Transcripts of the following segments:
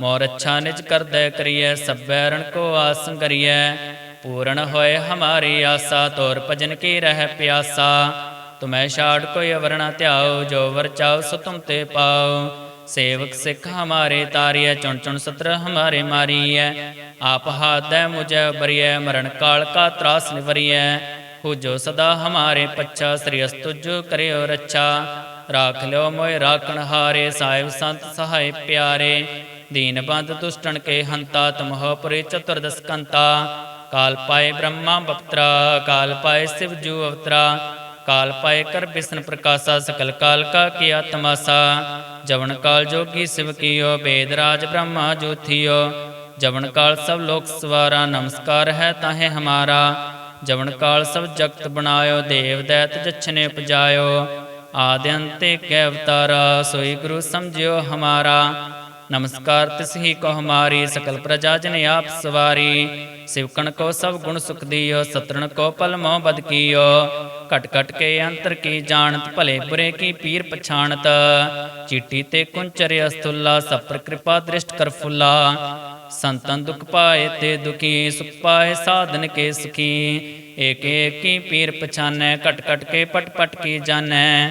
ਮੋਰ ਅੱਛਾ ਨਿਜ ਕਰਦੈ ਕਰੀਐ, ਸਭੈ ਰਣ ਕੋ ਆਸੰ ਕਰੀਐ। ਪੂਰਨ ਹੋਏ ਹਮਾਰੀ ਆਸਾ, ਤੋਰ ਭਜਨ ਕੀ ਰਹਿ ਪਿਆਸਾ। ਤੁਮੈ ਛਾੜ ਕੋਈ ਅਵਰ ਧਿਆਓ ਜੋ ਵਰ ਚਾਉ ਸੋ ਤੁਮ ਤੇ ਪਾਓ ਸੇਵਕ ਸਿੱਖ ਹਮਾਰੇ ਤਾਰੀਐ, ਚੁਣ ਚੁਣ ਸਤਰ ਹਮਾਰੇ ਮਾਰੀਐ। ਆਪ ਹਾਦੈ ਮੁਝੈ ਬਰੀਐ, ਮਰਨ ਕਾਲ ਕਾ ਤਰਾਸ ਨਿਵਰੀਐ। ਹੋ ਜੋ ਸਦਾ ਹਮਾਰੇ ਪੱਛਾ, ਸ੍ਰੀ ਅਸਤੁਜ ਕਰਿਓ ਰੱਛਾ। ਰਾਖ ਲਿਓ ਮੋਇ ਰਾਖਣ ਹਾਰੇ, ਸਾਹਿਬ ਸੰਤ ਸਹਾਇ ਪਿਆਰੇ। ਦੀਨ ਬੰਦ ਦੁਸ਼ਟਣ ਕੇ ਹੰਤਾ ਤਮਹ ਪੁਰੇ ਚਤੁਰਦਸ ਕੰਤਾ। ਕਾਲ ਪਾਏ ਬ੍ਰਹਮਾ ਬਪਤਰਾ, ਕਾਲ ਪਾਏ ਸਿਵ ਜੂ ਅਵਤਰਾ। ਕਾਲ ਪਾਏ ਕਰ ਬਿਸ਼ਨ ਪ੍ਰਕਾਸ਼ਾ ਸਕਲ ਕਾਲ ਕਾ ਕੀਆ ਤਮਾਸਾ ਜਵਨ ਕਾਲ ਜੋਗੀ ਸਿਵ ਕੀਓ, ਬੇਦ ਰਾਜ ਬ੍ਰਹਮਾ ਜੋਥਿਓ ਜਵਨ ਕਾਲ ਸਭ ਲੋਕ ਸਵਾਰਾ, ਨਮਸਕਾਰ ਹੈ ਤਾਹੇ ਹਮਾਰਾ। ਜਵਨ ਕਾਲ ਸਭ ਜਗਤ ਬਣਾਇਓ, ਦੇਵ ਦੈਤ ਜਛਨੇ ਉਪਜਾਇਓ। ਆਦਿ ਅੰਤੇ ਕੈ ਅਵਤਾਰਾ, ਸੋਈ ਗੁਰੂ ਸਮਝਿਓ ਹਮਾਰਾ। ਨਮਸਕਾਰ ਤਿਸ ਹੀ ਕੋ ਹਮਾਰੀ, ਸਕਲ ਪ੍ਰਜਾ ਜਨ ਆਪ ਸਵਾਰੀ। ਸਿਵਕਣ ਕੋ ਸਭ ਗੁਣ ਸੁਖ ਦਿਓ, ਸਤਰਣ ਕੋ ਪਲ ਮੋਹ ਬਦ ਕੀਓ। ਘਟ ਘਟ ਕੇ ਅੰਤਰ ਕੀ ਜਾਣਤ, ਭਲੇ ਬੁਰੇ ਕੀ ਪੀਰ ਪਛਾਣਤ। ਚੀਟੀ ਤੇ ਕੁੰਚਰ ਅਸਤੁੱਲਾ ਸਪਰ ਕਿਰਪਾ ਦ੍ਰਿਸ਼ਟ ਕਰ ਫੁੱਲਾ। ਸੰਤਨ ਦੁਖ ਪਾਏ ਤੇ ਦੁਖੀ, ਸੁਖ ਪਾਏ ਸਾਧਨ ਕੇ ਸੁਖੀ। ਏਕ ਏਕ ਕੀ ਪੀਰ ਪਛਾਨੈ, ਘਟ ਘਟ ਕੇ ਪਟ ਪਟ ਕੀ ਜਾਣੈ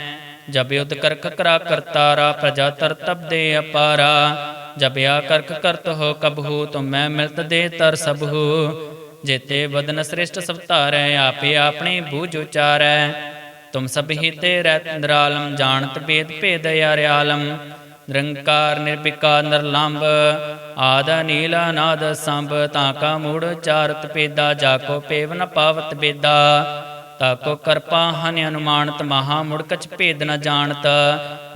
ਜਬ ਯੁਧ ਕਰਖ ਕਰਾ ਕਰਤਾਰਾ, ਪ੍ਰਜਾ ਤਰ ਤਬ ਦੇ ਅਪਾਰਾ। ਜਬ ਆ ਕਰਖ ਕਰਤ ਹੋ ਕਬਹੂ, ਤੁਮ ਮੈਂ ਮਿਲਤ ਦੇ ਤਰ ਸਭੂ। ਜੇਤੇ ਬਦਨ ਸ੍ਰਿਸ਼ਟ ਸਭ ਧਾਰੈ ਆਪੇ ਆਪਣੀ ਬੂਝ ਉਚਾਰੈ। ਤੁਮ ਸਭ ਹੀ ਤੇ ਰਹਿ ਜਾਣਤ ਭੇਦ ਭੇਦ ਅਰਿਆਲਮ। ਨਿਰੰਕਾਰ ਨਿਰਭਿਕਾ ਨਿਰਲੰਭ। ਆਦ ਨੀਲ ਅਨਾਦ ਸੰਭ, ਤਾਂ ਕਾ ਮੂੜ ਚਾਰਤ ਪੇਦਾ ਜਾ ਕੋ ਪੇਵ ਨ ਪਾਵਤ ਬੇਦਾ ਤਾਕੋ ਕਰਪਾ ਹਨ ਅਨੁਮਾਨਤ, ਮਹਾ ਮੁੜ ਕਛ ਭੇਦ ਨ ਜਾਣਤ।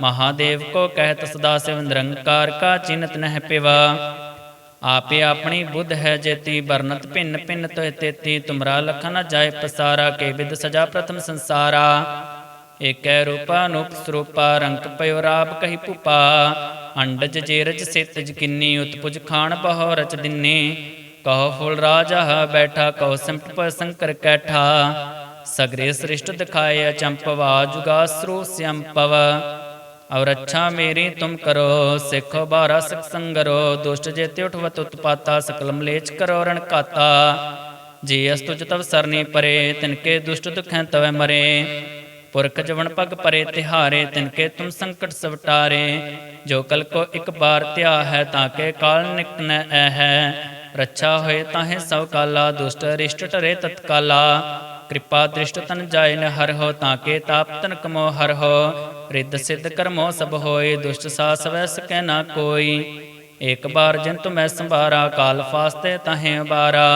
ਮਹਾਦੇਵ ਕੋ ਕਹਿਤ ਸਦਾ ਸਿਵ ਨਿਰੰਕਾਰ ਕਾ ਚਿੰਤ ਨਹਿ ਪਿਵਾ। ਆਪੇ ਆਪਣੀ ਬੁੱਧ ਹੈ ਜੇਤੀ ਬਰਨਤ ਭਿੰਨ ਭਿੰਨ ਤੋਇ ਤੇਤੀ, ਤੁਮਰਾ ਲਖ ਨ ਜਾਏ ਪਸਾਰਾ, ਕੇ ਵਿਦ ਸਜਾ ਪ੍ਰਥਮ ਸੰਸਾਰਾ। ਏਕੈ ਰੂਪਾ ਅਨੂਪ ਸਰੂਪਾ, ਰੰਕ ਪਇਓ ਰਾਬ ਕਹੀ ਭੂਪਾ। ਅੰਡਜ ਜੇਰਜ ਸਿਤਜ ਕਿੰਨੀ, ਉਤਪੁਜ ਖਾਣ ਬਹੁ ਰਚ ਦਿੰਨੀ। ਕਹੋ ਫੁਲ ਰਾਜਾ ਬੈਠਾ, ਕਹੋ ਸੰਪਟ ਪਰ ਸੰਕਰ ਕੈਠਾ। ਸਗਰੇ ਸ੍ਰਿਸ਼ਟ ਦਿਖਾਏ ਅਚੰਪਵਾ ਜੁਗਾਸਰੂ ਸਿਅੰਪਵ ਔਰ ਅੱਛਾ ਮੇਰੀ ਤੁਮ ਕਰੋ ਸਿੱਖੋ ਬਾਰਾ ਸਿਖ ਸੰਗਰੋ ਦੁਸ਼ਟ ਜੇਤੇ ਉਠਵਤ ਉਤਪਾਤਾ ਸਕਲ ਮਲੇਚ ਕਰੋ ਰਣ ਕਾਤਾ ਜੀ ਅਸਤੁਜ ਤਵ ਸਰਨੀ ਪਰੇ ਤਿਨਕੇ ਦੁਸ਼ਟ ਦੁਖੈ ਤਵੈ ਮਰੇ ਪੁਰਖ ਜਵਨ ਪਗ ਪਰੇ ਤਿਹਾਰੇ ਤਿਨਕੇ ਤੁਮ ਸੰਕਟ ਸਵਟਾਰੇ ਜੋ ਕਲ ਕੋ ਇੱਕ ਬਾਰ ਧਿਆ ਹੈ ਤਾਂ ਕੇ ਕਾਲ ਨਿਕਟ ਨ ਐ ਹੈ ਰੱਛਾ ਹੋਏ ਤਾਹੇ ਸਭ ਕਾਲਾ ਦੁਸ਼ਟ ਰਿਸ਼ਟ ਟਰੇ ਤਤਕਾਲਾ ਕਿਰਪਾ ਦ੍ਰਿਸ਼ਟ ਤਨ ਜਾਏ ਨ ਹਰ ਹੋ ਤਾਂ ਕੇ ਤਾਪ ਤਨ ਕਮੋ ਹਰ ਹੋ, ਰਿੱਧ ਸਿੱਧ ਕਰਮੋ ਸਭ ਹੋਏ, ਦੁਸ਼ਟ ਸਾਸ ਸਕੈ ਨਾ ਕੋਈ। ਇਕ ਬਾਰ ਜਿਨ ਤੁਮੈ ਸੰਭਾਰਾ, ਕਾਲ ਫਾਸਤੇ ਤਾਹੇ ਬਾਰਾ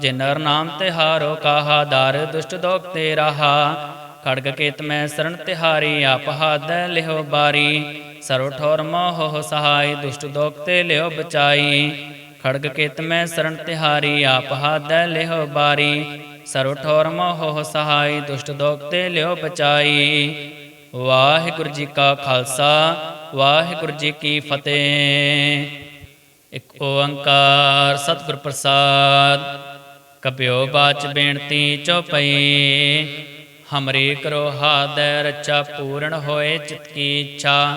ਜੇ ਨਰ ਨਾਮ ਤੇ ਹਾਰੋ ਕਾਹਾ, ਦਰ ਦੁਸ਼ਟ ਦੋਖ ਤੇ ਰਹਾ। ਖੜਗ ਕੇਤ ਮੈਂ ਸਰਣ ਤਿਹਾਰੀ, ਆਪ ਹਾਦੈ ਲਿਹੋ ਬਾਰੀ। ਸਰਵ ਠੋਰ ਮੋਹ ਸਹਾਈ, ਦੁਸ਼ਟ ਦੋਖ ਤੇ ਲਿਓ ਬਚਾਈ। ਖੜਗ ਕੇਤ ਮੈਂ ਸਰਣ ਤਿਹਾਰੀ, ਆਪ ਹਾਦੈ ਲਿਹੋ ਬਾਰੀ। ਸਰਵ ਠੋਰ ਮੋਹ ਸਹਾਈ, ਦੁਸ਼ਟ ਦੋਖ ਤੇ ਲਿਓ ਬਚਾਈ। ਵਾਹਿਗੁਰੂ ਜੀ ਕਾ ਖਾਲਸਾ, ਵਾਹਿਗੁਰੂ ਜੀ ਕੀ ਫਤਿਹ। ਇੱਕ ਓੰਕਾਰ ਸਤਿਗੁਰ ਪ੍ਰਸਾਦ, ਕਪਿਓ ਬਾਚ ਬੇਨਤੀ ਚਉਪਈ ਹਮਰੀ ਕਰੋ ਹਾਦੈ ਰਚਾ ਪੂਰਨ ਹੋਏ ਚਿਤ ਕੀ ਇੱਛਾ।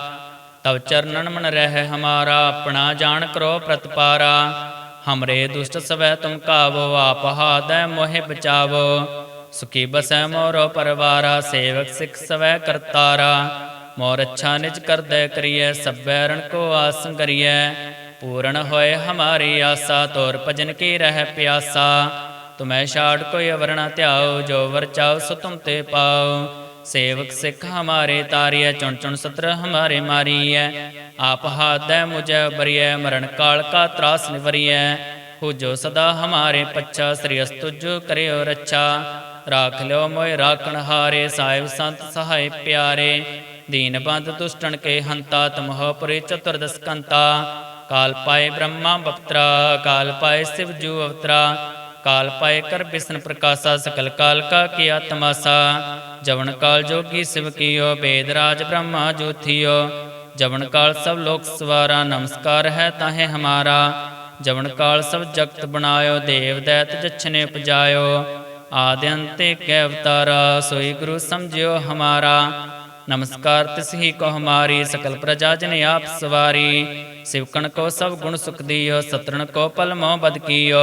ਤਵ ਚਰਨਨ ਮਨ ਰਹਿ ਹਮਾਰਾ, ਆਪਣਾ ਜਾਣ ਕਰੋ ਪ੍ਰਤਪਾਰਾ। ਹਮਰੇ ਦੁਸ਼ਟ ਸਵੈ ਤੁਮ ਕਾਵੋ ਆਪ ਹਾਦੈ ਮੋਹਿ ਬਚਾਵੋ ਸੁਖੀ ਬਸੈ ਮੋਰੋ ਪਰਵਾਰਾ ਸੇਵਕ ਸਿਖ ਸਵੈ ਕਰਤਾਰਾ ਮੋਰ ਅੱਛਾ ਨਿਜ ਕਰਦੈ ਕਰੀਐ ਸਭੈ ਰਣ ਕੋ ਆਸੰ ਕਰੀਐ ਪੂਰਨ ਹੋਏ ਹਮਾਰੀ ਆਸਾ ਤੋਰ ਭਜਨ ਕੀ ਰਹਿ ਪਿਆਸਾ ਤੁਮੈ ਛਾੜ ਕੋਈ ਅਵਰ ਨ ਧਿਆਓ ਜੋ ਵਰ ਚਾਉ ਸੋ ਤੁਮ ਤੇ ਪਾਓ ਸੇਵਕ ਸਿੱਖ ਹਮਾਰੇ ਤਾਰੀਐ, ਚੁਣ ਚੁਣ ਸਤਰ ਹਮਾਰੇ ਮਾਰੀਐ। ਆਪ ਹਾਦੈ ਮੁਝੈ ਬਰੀਐ, ਮਰਨ ਕਾਲ ਕਾ ਤਰਾਸ ਨਿਵਰੀਐ। ਹੋ ਜੋ ਸਦਾ ਹਮਾਰੇ ਪੱਛਾ, ਸ੍ਰੀ ਅਸਤੁਜ ਕਰਿਓ ਰੱਛਾ। ਰਾਖ ਲਿਓ ਮੋਇ ਰਾਖਣ ਹਾਰੇ, ਸਾਹਿਬ ਸੰਤ ਸਹਾਇ ਪਿਆਰੇ। ਦੀਨ ਬੰਦ ਦੁਸ਼ਟਣ ਕੇ ਹੰਤਾ ਤਮਹ ਪੁਰੇ ਚਤੁਰਦਸ ਕੰਤਾ। ਕਾਲ ਪਾਏ ਬ੍ਰਹਮਾ ਬਪਤਰਾ, ਕਾਲ ਪਾਏ ਸਿਵ ਜੂ ਅਵਤਰਾ। ਕਾਲ ਪਾਏ ਕਰ ਬਿਸ਼ਨ ਪ੍ਰਕਾਸ਼ਾ ਸਕਲ ਕਾਲ ਕਾ ਕੀਆ ਤਮਾਸਾ ਜਵਨ ਕਾਲ ਜੋਗੀ ਸਿਵ ਕੀਓ, ਬੇਦ ਰਾਜ ਬ੍ਰਹਮਾ ਜੋਥੀਓ। ਜਵਨ ਕਾਲ ਸਭ ਲੋਕ ਸਵਾਰਾ, ਨਮਸਕਾਰ ਹੈ ਤਾਹੇ ਹਮਾਰਾ। ਜਵਨ ਕਾਲ ਸਭ ਜਗਤ ਬਣਾਇਓ, ਦੇਵ ਦੈਤ ਜਛਨੇ ਉਪਜਾਇਓ। ਆਦਿ ਅੰਤੇ ਕੈ ਅਵਤਾਰਾ, ਸੋਈ ਗੁਰੂ ਸਮਝਿਓ ਹਮਾਰਾ। ਨਮਸਕਾਰ ਤਿਸ ਹੀ ਕੋ ਹਮਾਰੀ, ਸਕਲ ਪ੍ਰਜਾ ਜਨ ਆਪ ਸਵਾਰੀ। ਸਿਵਕਣ ਕੋ ਸਭ ਗੁਣ ਸੁਖ ਦਿਓ, ਸਤਰਣ ਕੋ ਪਲ ਮੋ ਬਦ ਕੀਓ।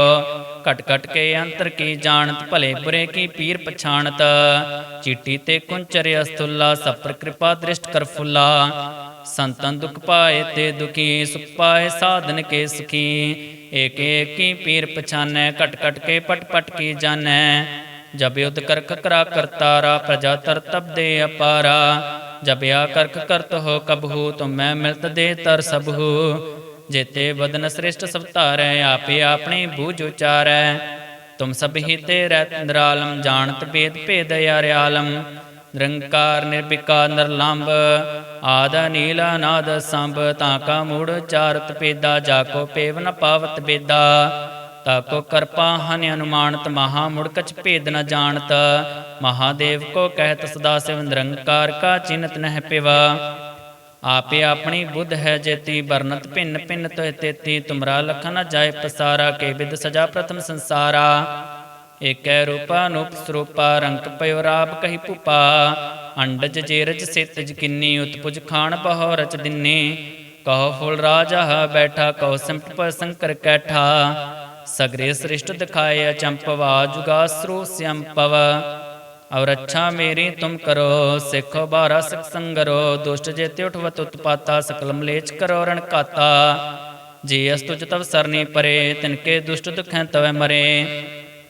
ਘਟ ਘਟ ਕੇ ਅੰਤਰ ਕੀ ਜਾਣਤ, ਭਲੇ ਬੁਰੇ ਕੀ ਪੀਰ ਪਛਾਣਤ। ਚੀਟੀ ਤੇ ਕੁੰਚਰ ਅਸਤੁੱਲਾ ਸਪਰ ਕਿਰਪਾ ਦ੍ਰਿਸ਼ਟ ਕਰ ਫੁੱਲਾ। ਸੰਤਨ ਦੁਖ ਪਾਏ ਤੇ ਦੁਖੀ, ਸੁਖ ਪਾਏ ਸਾਧਨ ਕੇ ਸੁਖੀ। ਏਕ ਏਕ ਪੀਰ ਪਛਾਨੈ, ਘਟ ਘਟ ਕੇ ਪਟ ਪਟ ਕੀ ਜਾਣੈ। ਜਬ ਯੁਧ ਕਰਖ ਕਰਾ ਕਰਤਾਰਾ ਪ੍ਰਜਾ ਤਰ ਤਬ ਦੇ ਅਪਾਰਾ। ਜਬ ਆ ਕਰਖ ਕਰਤ ਹੋ ਕਬਹੂ, ਤੁਮ ਮੈਂ ਮਿਲਤ ਦੇ ਤਰ ਸਬਹੂ ਜੇਤੇ ਬਦਨ ਸ੍ਰਿਸ਼ਟ ਸਭ ਧਾਰੈ, ਆਪੇ ਆਪਣੀ ਬੂਝ ਉਚਾਰੈ। ਤੁਮ ਸਭ ਹੀ ਤੇ ਰਹਿਤ ਨਿਰਾਲਮ, ਜਾਣਤ ਭੇਦ ਭੇਦ ਆਰਿਆਲਮ ਨਿਰੰਕਾਰ ਨਿਰਭਿਕਾ ਨਿਰਲੰਭ, ਆਦ ਨੀਲ ਅਨਾਦ, ਸੰਭ, ਤਾਂ ਕਾ ਮੂੜ ਚਾਰਤ ਪੇਦਾ ਜਾ ਕੋ ਪੇਵ ਨ ਪਾਵਤ ਬੇਦਾ। ਤਾ ਕੋ ਕਰਪਾ ਹਨ ਅਨੁਮਾਨਤ, ਮਹਾ ਮੁੜ ਭੇਦ ਨ ਜਾਣਤ। ਮਹਾਦੇਵ ਕੋ ਕਹਿਤ ਸਦਾ ਸਿਵ, ਨਿਰੰਕਾਰ ਕਾ ਚਿੰਤ ਨਹਿ ਪਿਵਾ। ਆਪੇ ਆਪਣੀ ਬੁੱਧ ਹੈ ਜੇਤੀ, ਵਰਨਤ ਭਿੰਨ ਭਿੰਨ ਤੋਇ ਤੇਤੀ, ਤੁਮਰਾ ਲਖਨ ਨ ਜਾਏ ਪਸਾਰਾ, ਕੇ ਵਿਦ ਸਜਾ ਪ੍ਰਥਮ ਸੰਸਾਰਾ। ਏਕੈ ਰੂਪਾ ਅਨੂਪ ਸਰੂਪਾ, ਰੰਗ ਪਇਓ ਰਾਬ ਕਹੀ ਭੂਪਾ। ਅੰਡਜ ਜੇਰਜ ਸਿਤਜ ਕਿੰਨੀ, ਉਤਪੁਜ ਖਾਣ ਬਹੁ ਰਚ ਦਿੰਨੀ। ਕਹੋ ਫੁਲ ਰਾਜਾ, ਬੈਠਾ, ਕਹੋ ਸੰਪਟ ਪਰ ਸੰਕਰ ਕੈਠਾ। ਸਗਰੇ ਸ੍ਰਿਸ਼ਟ ਦਿਖਾਏ, ਅਚੰਪਵਾ ਜੁਗਾ ਸਰੂਪ ਸਿਅੰਪਵ ਔਰ ਅੱਛਾ ਮੇਰੀ ਤੁਮ ਕਰੋ, ਸਿੱਖੋ ਬਾਰਾ ਸਿਖ ਸੰਗਰੋ, ਦੁਸ਼ਟ ਜੇਤੇ ਉਠਵਤ ਉਤਪਾਤਾ, ਸਕਲ ਮਲੇਚ ਕਰੋ ਰਣ ਕਾਤਾ। ਜੀ ਅਸ ਤੁਜ ਤਵ ਸਰਨੀ ਪਰੇ ਤਿਨਕੇ ਦੁਸ਼ਟ ਦੁਖੈ ਤਵੈ ਮਰੇ।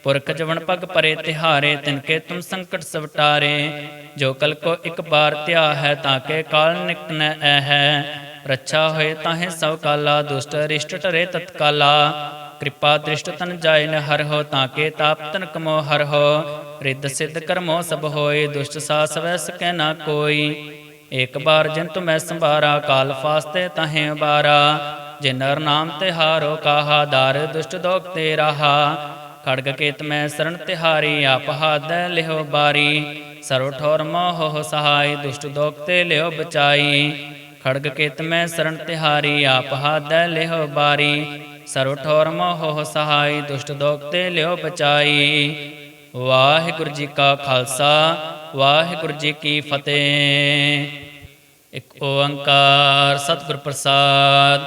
ਪੁਰਖ ਜਵਨ ਪਗ ਪਰੇ ਤਿਹਾਰੇ ਤਿਨਕੇ ਤੁਮ ਸੰਕਟ ਸਵਟਾਰੇ। ਜੋ ਕਲ ਕੋ ਇੱਕ ਬਾਰ ਧਿਆ ਹੈ, ਤਾਂ ਕੇ ਕਾਲ ਨਿਕਟ ਨ ਐ ਹੈ। ਰੱਛਾ ਹੋਏ ਤਾਹੇ ਸਭ ਕਾਲਾ, ਦੁਸ਼ਟ ਰਿਸ਼ਟ ਟਰੇ ਤਤਕਾਲਾ। ਕਿਰਪਾ ਦ੍ਰਿਸ਼ਟ ਤਨ ਜਾਏ ਹਰ ਹੋ ਤਾਂ ਕੇ ਤਾਪ ਤਨ ਕਮੋ ਹਰ ਹੋ, ਰਿੱਧ ਸਿੱਧ ਕਰਮੋ ਸਭ ਹੋਏ, ਦੁਸ਼ਟ ਸਾਸ ਵੈ ਸਕੈ ਨਾ ਕੋਈ। ਇੱਕ ਬਾਰ ਜਿਨ ਤੁਮੈ ਸੰਭਾਰਾ, ਕਾਲ ਫਾਸਤੇ ਤਾਹੇ ਬਾਰਾ ਜੇ ਨਰ ਨਾਮ ਤੇ ਹਾਰੋ ਕਾਹਾ, ਦਰ ਦੁਸ਼ਟ ਦੋਖ ਤੇ ਰਹਾ। ਖੜਗ ਕੇਤ ਮੈਂ ਸਰਣ ਤਿਹਾਰੀ, ਆਪ ਹਾਦ ਲਿਹੋ ਬਾਰੀ। ਸਰਵ ਠੋਰ ਮੋਹ ਸਹਾਈ, ਦੁਸ਼ਟ ਦੋਖ ਤੇ ਲਿਓ ਬਚਾਈ। ਖੜਗ ਕੇਤ ਮੈਂ ਸਰਣ ਤਿਹਾਰੀ, ਆਪ ਹਾਦ ਲਿਹੋ ਬਾਰੀ। ਸਰਵ ਠੋਰ ਮੋਹ ਸਹਾਈ, ਦੁਸ਼ਟ ਦੋਖ ਤੇ ਲਿਓ ਬਚਾਈ। ਵਾਹਿਗੁਰੂ ਜੀ ਕਾ ਖਾਲਸਾ, ਵਾਹਿਗੁਰੂ ਜੀ ਕੀ ਫਤਿਹ। ਇੱਕ ਓੰਕਾਰ ਸਤਿਗੁਰ ਪ੍ਰਸਾਦ,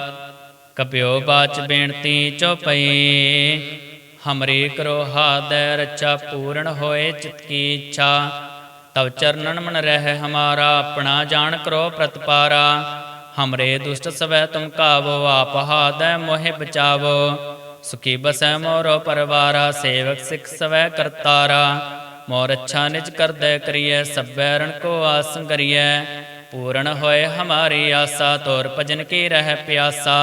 ਕਪਿਓ ਬਾਚ ਬੇਨਤੀ ਚਉਪਈ ਹਮਰੀ ਕਰੋ ਹਾਦੈ ਰਚਾ ਪੂਰਨ ਹੋਏ ਚਿਤ ਕੀ ਇੱਛਾ। ਤਵ ਚਰਨਨ ਮਨ ਰਹਿ ਹਮਾਰਾ, ਆਪਣਾ ਜਾਣ ਕਰੋ ਪ੍ਰਤਪਾਰਾ। ਹਮਰੇ ਦੁਸ਼ਟ ਸਵੈ ਤੁਮ ਕਾਵੋ ਆਪ ਹਾਦੈ ਮੋਹਿ ਬਚਾਵੋ ਸੁਖੀ ਬਸੈ ਮੋਰੋ ਪਰਵਾਰਾ ਸੇਵਕ ਸਿਖ ਸਵੈ ਕਰਤਾਰਾ ਮੋਰ ਅੱਛਾ ਨਿਜ ਕਰਦੈ ਕਰੀਐ ਸਭੈ ਰਣ ਕੋ ਆਸ ਕਰੀਐ ਪੂਰਨ ਹੋਏ ਹਮਾਰੀ ਆਸਾ ਤੋਰ ਭਜਨ ਕੀ ਰਹਿ ਪਿਆਸਾ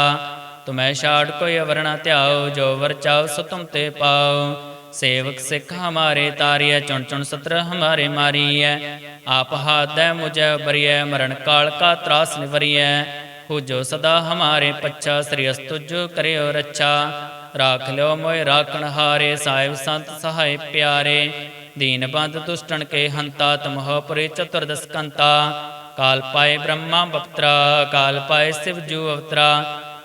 ਤੁਮੈ ਛਾੜ ਕੋਈ ਅਵਰਣਾ ਧਿਆਓ ਜੋ ਵਰ ਚਾਓ ਸੋ ਤੁਮ ਤੇ ਪਾਓ ਸੇਵਕ ਸਿੱਖ ਹਮਾਰੇ ਤਾਰੀਐ, ਚੁਣ ਚੁਣ ਸਤਰ ਹਮਾਰੇ ਮਾਰੀਐ। ਆਪ ਹਾਦੈ ਮੁਝੈ ਬਰੀਐ, ਮਰਨ ਕਾਲ ਕਾ ਤਰਾਸ ਨਿਵਰੀਐ। ਹੋ ਜੋ ਸਦਾ ਹਮਾਰੇ ਪੱਛਾ, ਸ੍ਰੀ ਅਸਤੁਜ ਕਰਿਓ ਰੱਛਾ। ਰਾਖ ਲਿਓ ਮੋਇ ਰਾਖਣ ਹਾਰੇ, ਸਾਹਿਬ ਸੰਤ ਸਹਾਇ ਪਿਆਰੇ। ਦੀਨ ਬੰਦ ਦੁਸ਼ਟਣ ਕੇ ਹੰਤਾ, ਤਮਹ ਪੁਰੇ ਚਤੁਰਦਸ ਕੰਤਾ। ਕਾਲ ਪਾਏ ਬ੍ਰਹਮਾ ਬਪਤਰਾ, ਕਾਲ ਪਾਏ ਸਿਵ ਜੂ ਅਵਤਰਾ।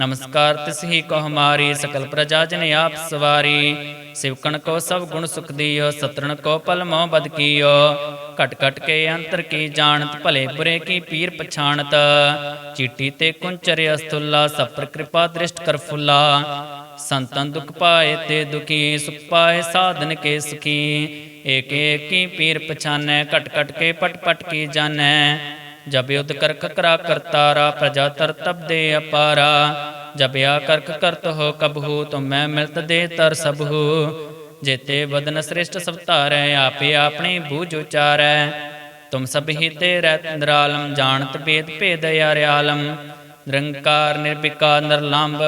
ਨਮਸਕਾਰ, ਤਿਸ ਹੀ ਕੋ ਹਮਾਰੀ ਸਕਲ ਪ੍ਰਜਾ ਜਨ ਆਪ ਸਵਾਰੀ। ਸਿਵਕਣ ਕੋ ਸਭ ਗੁਣ ਸੁਖ ਦੀਓ, ਸਤਰਣ ਕੋ ਪਲ ਮੋ ਬਦ ਕੀਓ। ਘਟ ਘਟ ਕੇ ਅੰਤਰ ਕੀ ਜਾਣਤ, ਭਲੇ ਬੁਰੇ ਕੀ ਪੀਰ ਪਛਾਣਤ। ਚੀਟੀ ਤੇ ਕੁੰਚਰ ਅਸਤੁੱਲਾ ਸਪਰ ਕਿਰਪਾ ਦ੍ਰਿਸ਼ਟ ਕਰ ਫੁੱਲਾ। ਸੰਤਨ ਦੁਖ ਪਾਏ ਤੇ ਦੁਖੀ, ਸੁਖ ਪਾਏ ਸਾਧਨ ਕੇ ਸੁਖੀ। ਏਕ ਏਕ ਕੀ ਪੀਰ ਪਛਾਨੈ, ਘਟ ਘਟ ਕੇ ਪਟ ਪਟ ਕੀ ਜਾਣੈ ਜਬ ਯੁਧ ਕਰਖ ਕਰਾ ਕਰਤਾਰਾ, ਪ੍ਰਜਾ ਤਰ ਤਬ ਦੇ ਅਪਾਰਾ। ਜਬ ਆ ਕਰਖ ਕਰਤ ਹੋ ਕਬਹੂ, ਤੁਮ ਮੈਂ ਮਿਲਤ ਦੇ ਤਰ ਸਭੂ। ਜੇਤੇ ਬਦਨ ਸ੍ਰਿਸ਼ਟ ਸਭ ਧਾਰੈ, ਆਪੇ ਆਪਣੀ ਬੂਝ ਉਚਾਰੈ। ਤੁਮ ਸਭ ਹੀ ਤੇ ਰਹਿਤ ਨਿਰਾਲਮ, ਜਾਣਤ ਭੇਦ ਭੇਦ ਅਰਿਆਲਮ ਨਿਰੰਕਾਰ ਨਿਰਭਿਕਾ ਨਿਰਲੰਭ।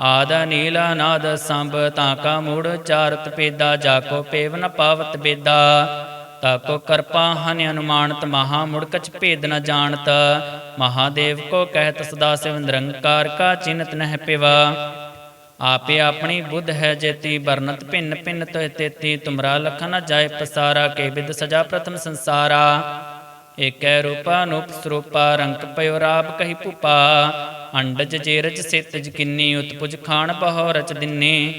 ਆਦ ਨੀਲ ਅਨਾਦ ਸੰਭ, ਤਾਂ ਕਾ ਮੂੜ ਚਾਰਤ ਪੇਦਾ ਜਾ ਕੋ ਪੇਵ ਨ ਪਾਵਤ ਬੇਦਾ। ਤਾ ਕੋ ਕਰਪਾ ਹਨ ਅਨੁਮਾਨਤ ਮਹਾ ਮੁੜ ਕਛ ਭੇਦ ਨ ਜਾਣਤ। ਮਹਾਦੇਵ ਕੋ ਕਹਿਤ ਸਦਾ ਸਿਵ ਨਿਰੰਕਾਰ ਕਾ ਚਿੰਤ ਨਹਿ ਪਿਵਾ। ਆਪੇ ਆਪਣੀ ਬੁੱਧ ਹੈ ਜੇਤੀ ਬਰਨਤ ਭਿੰਨ ਭਿੰਨ ਤੋਇ ਤੇਤੀ, ਤੁਮਰਾ ਲਖਨ ਨ ਜਾਏ ਪਸਾਰਾ, ਕੇ ਵਿਦ ਸਜਾ ਪ੍ਰਥਮ ਸੰਸਾਰਾ। ਏਕੈ ਰੂਪਾ ਅਨੂਪ ਸਰੂਪਾ, ਰੰਕ ਪਇਓ ਰਾਪ ਕਹੀ ਭੂਪਾ। ਅੰਡਜ ਜੇਰਜ ਸਿਤਜ ਕਿੰਨੀ, ਉਤਪੁਜ ਖਾਣ ਬਹੋ ਰਚ ਦਿੰਨੀ।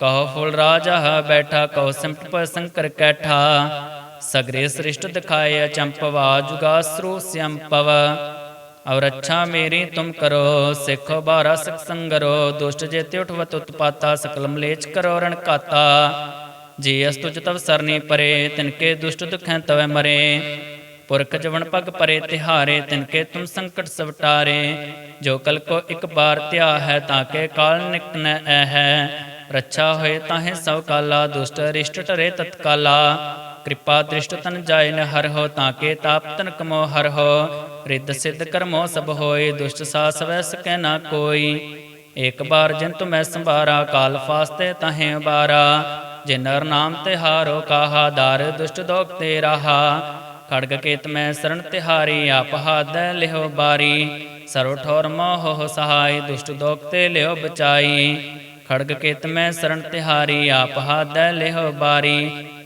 ਕਹੋ ਫੁਲ ਰਾਜਾ ਬੈਠਾ, ਕਹੋ ਸੰਪਟ ਸੰਕਰ ਕੈਠਾ। ਸਗਰੇ ਸ੍ਰਿਸ਼ਟ ਦਿਖਾਏ ਅਚੰਪਵਾ ਜੁਗਾਸਰੂ ਸਿਅੰਪਵ ਔਰ ਅੱਛਾ ਮੇਰੀ ਤੁਮ ਕਰੋ, ਸਿੱਖੋ ਬਾਰਾ ਸਿਖ ਸੰਗਰੋ, ਦੁਸ਼ਟ ਜੇਤੇ ਉਠਵਤ ਉਤਪਾਤਾ, ਸਕਲ ਮਲੇਚ ਕਰੋ ਰਣ ਕਾਤਾ। ਜੀ ਅਸ ਤੁਜ ਤਵ ਸਰਨੀ ਪਰੇ ਤਿਨਕੇ ਦੁਸ਼ਟ ਦੁਖੈ ਤਵੈ ਮਰੇ। ਪੁਰਖ ਜਵਨ ਪਗ ਪਰੇ ਤਿਹਾਰੇ ਤਿਨਕੇ ਤੁਮ ਸੰਕਟ ਸਵਟਾਰੇ। ਜੋ ਕਲ ਕੋ ਇੱਕ ਬਾਰ ਧਿਆ ਹੈ ਤਾਂ ਕੇ ਕਾਲ ਨਿਕਟ ਨ ਐ ਹੈ ਰੱਛਾ ਹੋਏ ਤਾਹੇ ਸਭ ਕਾਲਾ, ਦੁਸ਼ਟ ਰਿਸ਼ਟ ਟਰੇ ਤਤਕਾਲਾ। ਕਿਰਪਾ ਦ੍ਰਿਸ਼ਟ ਤਨ ਜਾਏ ਹਰ ਹੋ ਤਾਂ ਕੇ ਤਾਪ ਤਨ ਕਮੋ ਹਰ ਹੋ, ਰਿੱਧ ਸਿੱਧ ਕਰਮੋ ਸਭ ਹੋਏ, ਦੁਸ਼ਟ ਸਾਸ ਸਕੈ ਨਾ ਕੋਈ। ਇੱਕ ਬਾਰ ਜਿਨ ਤੁਮੈ ਸੰਭਾਰਾ, ਕਾਲ ਫਾਸਤੇ ਤਾਹੇ ਬਾਰਾ। ਜੇ ਨਰ ਨਾਮ ਤੇ ਹਾਰੋ ਕਾਹਾ, ਦਰ ਦੁਸ਼ਟ ਦੋਖ ਤੇ ਰਹਾ। ਖੜਗ ਕੇਤ ਮੈਂ ਸਰਣ ਤਿਹਾਰੀ, ਆਪ ਹਾਦੈ ਲਿਹੋ ਬਾਰੀ। ਸਰਵ ਠੋਰ ਮੋਹ ਸਹਾਈ, ਦੁਸ਼ਟ ਦੋਖ ਤੇ ਲਿਓ ਬਚਾਈ। ਖੜਗ ਕੇਤ ਮੈਂ ਸਰਣ ਤਿਹਾਰੀ, ਆਪ ਹਾਦੈ ਲਿਹੋ ਬਾਰੀ।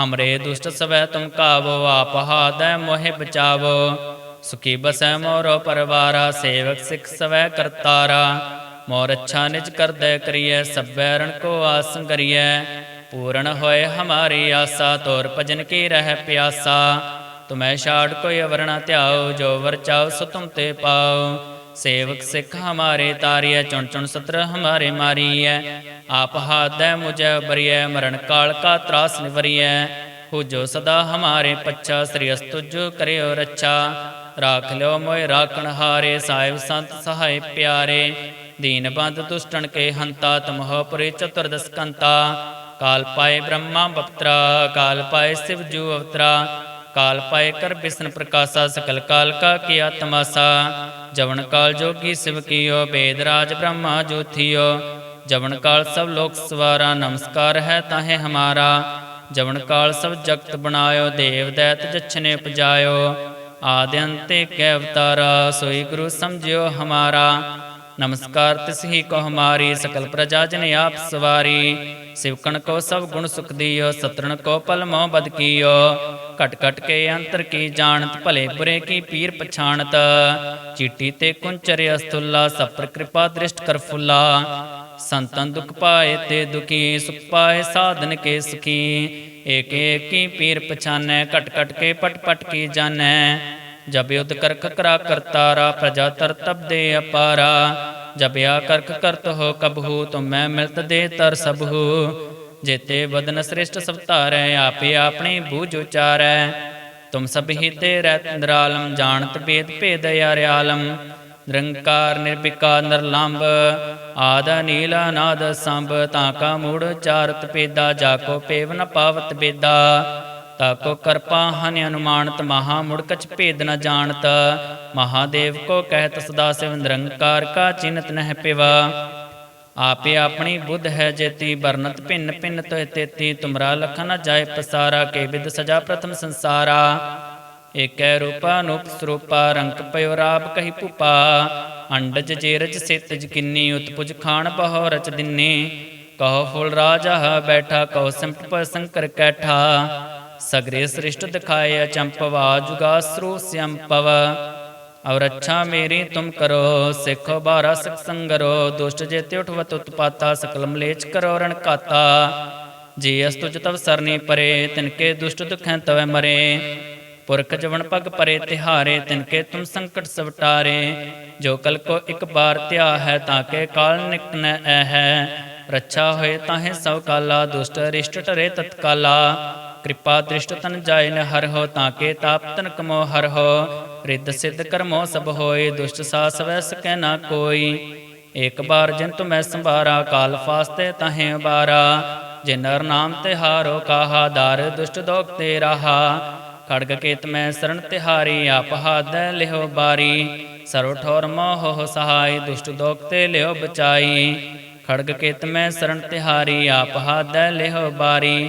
ਹਮਰੇ ਦੁਸ਼ਟ ਸਵੈ ਤੁਮ ਕਾਵੋ ਆਪ ਹਾਦੈ ਮੋਹਿ ਬਚਾਵੋ ਸੁਖੀ ਬਸੈ ਮੋਰੋ ਪਰਵਾਰਾ ਸੇਵਕ ਸਿਖ ਸਵੈ ਕਰਤਾਰਾ ਮੋਰ ਅੱਛਾ ਨਿਜ ਕਰਦੈ ਕਰੀਐ ਸਭੈ ਰਣ ਕੋ ਆਸ ਕਰੀਐ ਪੂਰਨ ਹੋਏ ਹਮਾਰੀ ਆਸਾ ਤੋਰ ਭਜਨ ਕੀ ਰਹਿ ਪਿਆਸਾ ਤੁਮੈ ਛਾੜ ਕੋਈ ਅਵਰਣਾ ਧਿਆਓ ਜੋ ਵਰ ਚਾਓ ਸੋ ਤੁਮ ਤੇ ਪਾਓ ਸੇਵਕ ਸਿੱਖ ਹਮਾਰੇ ਤਾਰੀਐ, ਚੁਣ ਚੁਣ ਸਤਰ ਹਮਾਰੇ ਮਾਰੀਐ। ਆਪ ਹਾਦੈ ਮੁਝੈ ਬਰੀਐ, ਮਰਨ ਕਾਲ ਕਾ ਤਰਾਸ ਨਿਵਰੀਐ। ਹੋ ਜੋ ਸਦਾ ਹਮਾਰੇ ਪੱਛਾ, ਸ੍ਰੀ ਅਸਤੁਜ ਕਰਿਓ ਰੱਛਾ। ਰਾਖ ਲਿਓ ਮੋਇ ਰਾਖਣ ਹਾਰੇ, ਸਾਹਿਬ ਸੰਤ ਸਹਾਇ ਪਿਆਰੇ। ਦੀਨ ਬੰਦ ਦੁਸ਼ਟਣ ਕੇ ਹੰਤਾ, ਤਮਹੁ ਪੁਰੇ ਚਤੁਰਦਸ ਕੰਤਾ। ਕਾਲ ਪਾਏ ਬ੍ਰਹਮਾ ਬਪਤਰਾ, ਕਾਲ ਪਾਏ ਸਿਵ ਜੂ ਅਵਤਰਾ। ਕਾਲ ਪਾਏ ਕਰ ਬਿਸ਼ਨ ਪ੍ਰਕਾਸ਼ਾ ਸਕਲ ਕਾਲ ਕਾ ਕੀਆ ਤਮਾਸਾ ਜਵਨ ਕਾਲ ਜੋਗੀ ਸਿਵ ਕੀਓ, ਬੇਦ ਰਾਜ ਬ੍ਰਹਮਾ ਜੋਥੀਓ। ਜਵਨ ਕਾਲ ਸਭ ਲੋਕ ਸਵਾਰਾ, ਨਮਸਕਾਰ ਹੈ ਤਾਹੇ ਹਮਾਰਾ। ਜਵਨ ਕਾਲ ਸਭ ਜਗਤ ਬਣਾਇਓ, ਦੇਵ ਦੈਤ ਜਛਨੇ ਉਪਜਾਇਓ। ਆਦਿ ਅੰਤੇ ਕੈ ਅਵਤਾਰਾ, ਸੋਈ ਗੁਰੂ ਸਮਝਿਓ ਹਮਾਰਾ। ਨਮਸਕਾਰ ਤਿਸ ਹੀ ਕੋ ਹਮਾਰੀ, ਸਕਲ ਪ੍ਰਜਾ ਜਨ ਆਪ ਸਵਾਰੀ। ਸਿਵਕਣ ਕੋ ਸਭ ਗੁਣ ਸੁਖ ਦਿਓ, ਸਤਰਣ ਕੋ ਪਲ ਮੋ ਬਦ ਕੀਓ। ਘਟ ਘਟ ਕੇ ਅੰਤਰ ਕੀ ਜਾਣਤ, ਭਲੇ ਬੁਰੇ ਕੀ ਪੀਰ ਪਛਾਣਤ। ਚੀਟੀ ਤੇ ਕੁੰਚਰ ਅਸਤੁੱਲਾ ਸਪਰ ਕਿਰਪਾ ਦ੍ਰਿਸ਼ਟ ਕਰ ਫੁੱਲਾ। ਸੰਤਨ ਦੁਖ ਪਾਏ ਤੇ ਦੁਖੀ, ਸੁਖ ਪਾਏ ਸਾਧਨ ਕੇ ਸੁਖੀ। ਏਕ ਏਕ ਪੀਰ ਪਛਾਨੈ, ਘਟ ਘਟ ਕੇ ਪਟ ਪਟ ਕੀ ਜਾਣੈ। ਜਬ ਯੁਧ ਕਰਖ ਕਰਾ ਕਰਤਾਰਾ ਪ੍ਰਜਾ ਤਰ ਤਬ ਦੇ ਅਪਾਰਾ। ਜਬ ਆ ਕਰਖ ਕਰਤ ਹੋ ਕਬਹੂ, ਤੁਮ ਮੈਂ ਮਿਲਤ ਦੇ ਤਰ ਸਬਹੂ ਜੇਤੇ ਬਦਨ ਸ੍ਰਿਸ਼ਟ ਸਭ ਧਾਰੈ, ਆਪੇ ਆਪਣੇ ਬੂਝ ਉਚਾਰੈ। ਤੁਮ ਸਭ ਹੀ ਤੇ ਰਹਿਤ ਨਿਰਾਲਮ, ਜਾਣਤ ਭੇਦ ਭੇਦ ਅਰਿਆਲਮ ਨਿਰੰਕਾਰ ਨਿਰਭਿਕਾਰ ਨਿਰਲੰਭ, ਆਦ ਨੀਲ ਅਨਾਦ ਸੰਭ, ਤਾਂ ਕਾ ਮੂੜ ਚਾਰਤ ਪੇਦਾ ਜਾ ਕੋ ਪੇਵ ਨ ਪਾਵਤ ਬੇਦਾ। ਤਾ ਕੋ ਕਰਪਾ ਹਨ ਅਨੁਮਾਨਤ, ਮਹਾ ਮੁੜ ਭੇਦ ਨ ਜਾਣਤ। ਮਹਾਦੇਵ ਕੋ ਕਹਿਤ ਸਦਾ ਸਿਵ, ਨਿਰੰਕਾਰ ਕਾ ਚਿੰਤ ਨਹਿ ਪਿਵਾ। ਆਪੇ ਆਪਣੀ ਬੁੱਧ ਹੈ ਜੇਤੀ ਬਰਨਤ ਭਿੰਨ ਭਿੰਨ ਤੋਇ ਤੇਤੀ, ਤੁਮਰਾ ਲਖਨ ਨ ਜਾਏ ਪਸਾਰਾ, ਕੇ ਵਿਦ ਸਜਾ ਪ੍ਰਥਮ ਸੰਸਾਰਾ। ਏਕੈ ਰੂਪਾ ਅਨੂਪ ਸਰੂਪਾ ਰੰਕ ਪਇਓ ਰਾਪ ਕਹੀ ਭੂਪਾ। ਅੰਡਜ ਜੇਰਜ ਸਿਤਜ ਕਿੰਨੀ, ਉਤਪੁਜ ਖਾਣ ਬਹੁ ਰਚ ਦਿੰਨੀ। ਕਹੋ ਫੁਲ ਰਾਜਾ, ਬੈਠਾ, ਕਹੋ ਸੰਪਟ ਪਰ ਸੰਕਰ ਕੈਠਾ। ਸਗਰੇ ਸ੍ਰਿਸ਼ਟ ਦਿਖਾਏ, ਅਚੰਪਵਾ, ਜੁਗਾਸਰੂ ਸਿਅੰਪਵ ਔਰ ਅੱਛਾ ਮੇਰੀ ਤੁਮ ਕਰੋ, ਸਿੱਖੋ ਬਾਰਾ ਸਿਖ ਸੰਗਰੋ, ਦੁਸ਼ਟ ਜੇਤੇ ਉਠਵਤ ਉਤਪਾਤਾ, ਸਕਲ ਮਲੇਚ ਕਰੋ ਰਣ ਕਾਤਾ। ਜੀ ਅਸ ਤੁਜ ਤਵ ਸਰਨੀ ਪਰੇ ਤਿਨਕੇ ਦੁਸ਼ਟ ਦੁਖੈ ਤਵੈ ਮਰੇ। ਪੁਰਖ ਜਵਨ ਪਗ ਪਰੇ ਤਿਹਾਰੇ ਤਿਨਕੇ ਤੁਮ ਸੰਕਟ ਸਵਟਾਰੇ ਜੋ ਕਲ ਕੋ ਇੱਕ ਬਾਰ ਧਿਆ ਹੈ, ਤਾਂ ਕੇ ਕਾਲ ਨਿਕਟ ਨ ਐ ਹੈ। ਰੱਛਾ ਹੋਏ ਤਾਹੇ ਸਭ ਕਾਲਾ, ਦੁਸ਼ਟ ਰਿਸ਼ਟ ਟਰੇ ਤਤਕਾਲਾ। ਕਿਰਪਾ ਦ੍ਰਿਸ਼ਟ ਤਨ ਜਾਇ ਨ ਹਰ ਹੋ ਤਾਂ ਕੇ ਤਾਪ ਤਨ ਕਮੋ ਹਰ ਹੋ। ਰਿੱਧ ਸਿੱਧ ਕਰਮੋ ਸਭ ਹੋਏ, ਦੁਸ਼ਟ ਸਾਸ ਵੈ ਸਕੈ ਨਾ ਕੋਈ। ਇੱਕ ਬਾਰ ਜਿਨ ਤੁਮੈ ਸੰਭਾਰਾ, ਕਾਲ ਫਾਸਤੇ ਤਾਹੇ ਬਾਰਾ ਜੇ ਨਰ ਨਾਮ ਤਿਹਾਰੋ ਕਾਹਾ, ਦਰ ਦੁਸ਼ਟ ਦੋਖ ਤੇ ਰਹਾ। ਖੜਗ ਕੇਤ ਮੈਂ ਸਰਣ ਤਿਹਾਰੀ, ਆਪ ਹਾਦੈ ਲਿਹੋ ਬਾਰੀ। ਸਰਵ ਠੋਰ ਮੋਹ ਸਹਾਈ, ਦੁਸ਼ਟ ਦੋਖ ਤੇ ਲਿਓ ਬਚਾਈ। ਖੜਗ ਕੇਤ ਮੈਂ ਸਰਣ ਤਿਹਾਰੀ, ਆਪ ਹਾਦੈ ਲਿਹੋ ਬਾਰੀ।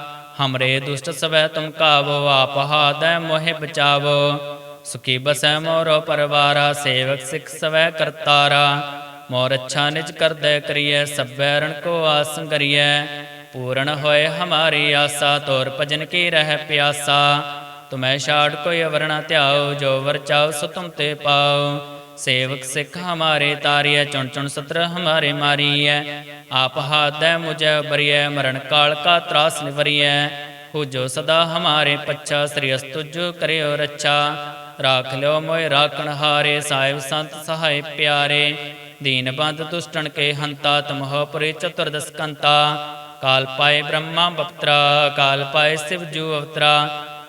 ਹਮਰੇ ਦੁਸ਼ਟ ਸਵੈ ਤੁਮ ਕਾਵੋ ਆਪ ਹਾਦੈ ਮੋਹਿ ਬਚਾਵੋ ਸੁਖੀ ਬਸੈ ਮੋਰੋ ਪਰਵਾਰਾ ਸੇਵਕ ਸਿਖ ਸਵੈ ਕਰਤਾਰਾ ਮੋਰ ਅੱਛਾ ਨਿਜ ਕਰਦੈ ਕਰੀਐ ਸਭੈ ਰਣ ਕੋ ਆਸ ਕਰੀਐ ਪੂਰਨ ਹੋਏ ਹਮਾਰੀ ਆਸਾ ਤੋਰ ਭਜਨ ਕੀ ਰਹਿ ਪਿਆਸਾ ਤੁਮੈ ਛਾੜ ਕੋਈ ਅਵਰਣਾ ਧਿਆਓ ਜੋ ਵਰ ਚਾਓ ਸੋ ਤੁਮ ਤੇ ਪਾਓ ਸੇਵਕ ਸਿੱਖ ਹਮਾਰੇ ਤਾਰੀਐ, ਚੁਣ ਚੁਣ ਸਤਰ ਹਮਾਰੇ ਮਾਰੀਐ। ਆਪ ਹਾਦੈ ਮੁਝੈ ਬਰੀਐ, ਮਰਨ ਕਾਲ ਕਾ ਤਰਾਸ ਨਿਵਰੀਐ। ਹੋ ਜੋ ਸਦਾ ਹਮਾਰੇ ਪੱਛਾ, ਸ੍ਰੀ ਅਸਤੁਜ ਕਰਿਓ ਰੱਛਾ। ਰਾਖ ਲਿਓ ਮੋਇ ਰਾਖਣ ਹਾਰੇ, ਸਾਹਿਬ ਸੰਤ ਸਹਾਇ ਪਿਆਰੇ। ਦੀਨ ਬੰਦ ਦੁਸ਼ਟਣ ਕੇ ਹੰਤਾ, ਤਮਹੁ ਪੁਰੀ ਚਤੁਰਦਸ ਕੰਤਾ। ਕਾਲ ਪਾਏ ਬ੍ਰਹਮਾ ਬਪਤਰਾ, ਕਾਲ ਪਾਏ ਸਿਵ ਜੂ ਅਵਤਰਾ।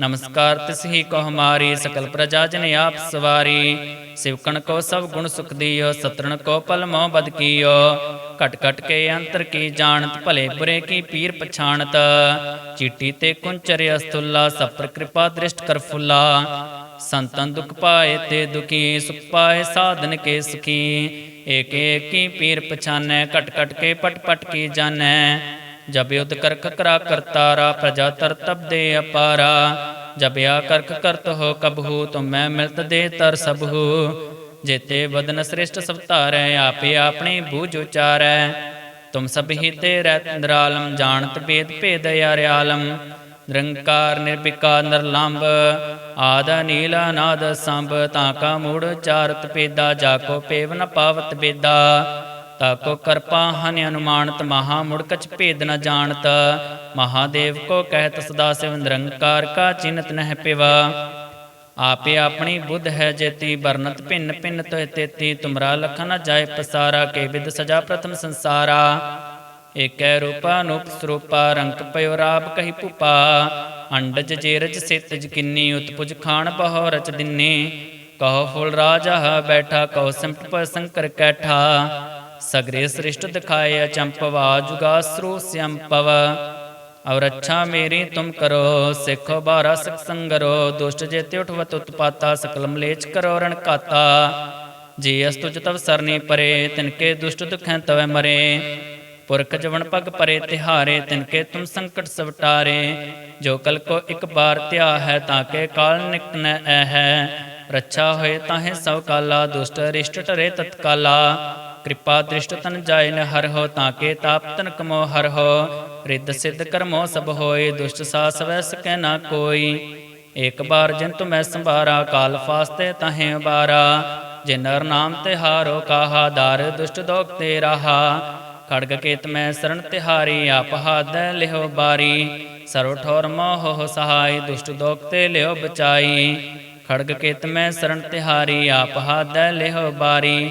ਨਮਸਕਾਰ, ਤਿਸ ਹੀ ਕੋ ਹਮਾਰੀ ਸਕਲ ਪ੍ਰਜਾ ਜਨ ਆਪ ਸਵਾਰੀ। ਸਿਵਕਣ ਕੋ ਸਭ ਗੁਣ ਸੁਖ ਦਿਓ, ਸਤਰਣ ਕੋ ਪਲ ਮੋ ਬਦ ਕੀਓ। ਘਟ ਘਟ ਕੇ ਅੰਤਰ ਕੀ ਜਾਣਤ, ਭਲੇ ਬੁਰੇ ਕੀ ਪੀਰ ਪਛਾਣਤ। ਚੀਟੀ ਤੇ ਕੁੰਚਰ ਅਸਤੁੱਲਾ ਸਪਰ ਕਿਰਪਾ ਦ੍ਰਿਸ਼ਟ ਕਰ ਫੁੱਲਾ। ਸੰਤਨ ਦੁਖ ਪਾਏ ਤੇ ਦੁਖੀ, ਸੁਖ ਪਾਏ ਸਾਧਨ ਕੇ ਸੁਖੀ। ਏਕ ਏਕ ਕੀ ਪੀਰ ਪਛਾਨੈ, ਘਟ ਘਟ ਕੇ ਪਟ ਪਟ ਕੀ ਜਾਣੈ। ਜਬ ਯੁਧ ਕਰਖ ਕਰਾ ਕਰਤਾਰਾ, ਪ੍ਰਜਾ ਤਰ ਤਬ ਦੇ ਅਪਾਰਾ। ਜਬ ਆ ਕਰਖ ਕਰਤ ਹੋ ਕਬਹੂ, ਤੁਮ ਮੈਂ ਮਿਲਤ ਦੇ ਤਰ ਸਭੂ। ਜੇਤੇ ਬਦਨ ਸ੍ਰਿਸ਼ਟ ਸਭ ਧਾਰੈ, ਆਪੇ ਆਪਣੇ ਬੂਝ ਉਚਾਰੈ। ਤੁਮ ਸਭ ਹੀ ਤੇ ਰਹਿਤ ਨਿਰਾਲਮ, ਜਾਣਤ ਭੇਦ ਭੇਦ ਆਰਿਆਲਮ ਨਿਰੰਕਾਰ ਨਿਰਭਿਕਾ ਨਿਰਲੰਭ ਆਦ ਨੀਲ ਅਨਾਦ ਸੰਭ, ਤਾਂ ਕਾ ਮੂੜ ਚਾਰਤ ਪੇਦਾ ਜਾ ਕੋ ਪੇਵ ਨ ਪਾਵਤ ਬੇਦਾ। ਤਾ ਕੋ ਹਨ ਅਨੁਮਾਨਤ ਮਹਾ ਮੁੜ ਕਛ ਭੇਦ ਨ ਜਾਣਤ। ਮਹਾਦੇਵ ਕੋ ਕਹਿਤ ਸਦਾ ਸਿਵ ਨਿਰੰਕਾਰ ਕਾ ਚਿੰਤ ਨਹਿ ਪਿਵਾ। ਆਪੇ ਆਪਣੀ ਬੁੱਧ ਹੈ ਜੇਤੀ ਬਰਨਤ ਭਿੰਨ ਭਿੰਨ ਤੋਇ ਤੇਤੀ। ਤੁਮਰਾ ਲਖ ਨ ਜਾਏ ਪਸਾਰਾ, ਕੇ ਵਿਦ ਸਜਾ ਪ੍ਰਥਮ ਸੰਸਾਰਾ। ਏਕੈ ਰੂਪਾ ਨੂਪ ਸਰੂਪਾ, ਰੰਗ ਪਇਓ ਰਾਪ ਕਹੀ ਭੂਪਾ। ਅੰਡਜ ਜੇਰਜ ਸਿਤਜ ਕਿੰਨੀ, ਉਤਪੁਜ ਖਾਣ ਬਹੁ ਰਚ ਦਿੰਨੀ। ਕਹੋ ਫੁਲ ਰਾਜਾ ਬੈਠਾ, ਕਹੋ ਸੰਪਟ ਪਰ ਸੰਕਰ ਕੈਠਾ। ਸਗਰੇ ਸ੍ਰਿਸ਼ਟ ਦਿਖਾਏ ਅਚੰਪਵਾ ਜੁਗਾ ਸਰੂ ਸਿਅੰਪਵ ਔਰ ਅੱਛਾ ਮੇਰੀ ਤੁਮ ਕਰੋ ਸਿੱਖੋ ਬਾਰਾ ਸਿਖ ਸੰਗਰੋ ਦੁਸ਼ਟ ਜੇਤੇ ਉਠਵਤ ਉਤਪਾਤਾ ਸਕਲ ਮਲੇਚ ਕਰੋ ਰਣ ਕਾਤਾ ਜੀ ਅਸਤੁਜ ਤਵ ਸਰਨੀ ਪਰੇ ਤਿਨਕੇ ਦੁਸ਼ਟ ਦੁਖੈ ਤਵੈ ਮਰੇ ਪੁਰਖ ਜਵਨ ਪਗ ਪਰੇ ਤਿਹਾਰੇ ਤਿਨਕੇ ਤੁਮ ਸੰਕਟ ਸਵਟਾਰੇ ਜੋ ਕਲ ਕੋ ਇੱਕ ਬਾਰ ਧਿਆ ਹੈ ਤਾਂ ਕੇ ਕਾਲ ਨਿਕਟ ਨ ਐ ਹੈ ਰੱਛਾ ਹੋਏ ਤਾਹੇ ਸਭ ਕਾਲਾ ਦੁਸ਼ਟ ਰਿਸ਼ਟ ਟਰੇ ਤਤਕਾਲਾ ਕਿਰਪਾ ਦ੍ਰਿਸ਼ਟ ਤਨ ਜਾਇ ਨ ਹਰ ਹੋ ਤਾਂ ਕੇ ਤਾਪ ਤਨ ਕਮੋ ਹਰ ਹੋ। ਰਿੱਧ ਸਿੱਧ ਕਰਮੋ ਸਭ ਹੋਏ, ਦੁਸ਼ਟ ਸਾਸ ਵੈ ਸਕੈ ਨਾ ਕੋਈ। ਇੱਕ ਬਾਰ ਜਿਨ ਤੁਮੈ ਸੰਭਾਰਾ, ਕਾਲ ਫਾਸਤੇ ਤਾਹੇ ਬਾਰਾ ਜੇ ਨਰ ਨਾਮ ਤਿਹਾਰੋ ਕਾਹਾ, ਦਰ ਦੁਸ਼ਟ ਦੋਖ ਤੇ ਰਹਾ। ਖੜਗ ਕੇਤ ਮੈਂ ਸਰਣ ਤਿਹਾਰੀ, ਆਪ ਹਾਦੈ ਲਿਹੋ ਬਾਰੀ। ਸਰੋ ਠੋਰ ਮੋਹ ਸਹਾਈ, ਦੁਸ਼ਟ ਦੋਖ ਤੇ ਲਿਓ ਬਚਾਈ। ਖੜਗ ਕੇਤ ਮੈਂ ਸਰਣ ਤਿਹਾਰੀ, ਆਪ ਹਾਦੈ ਲਿਹੋ ਬਾਰੀ।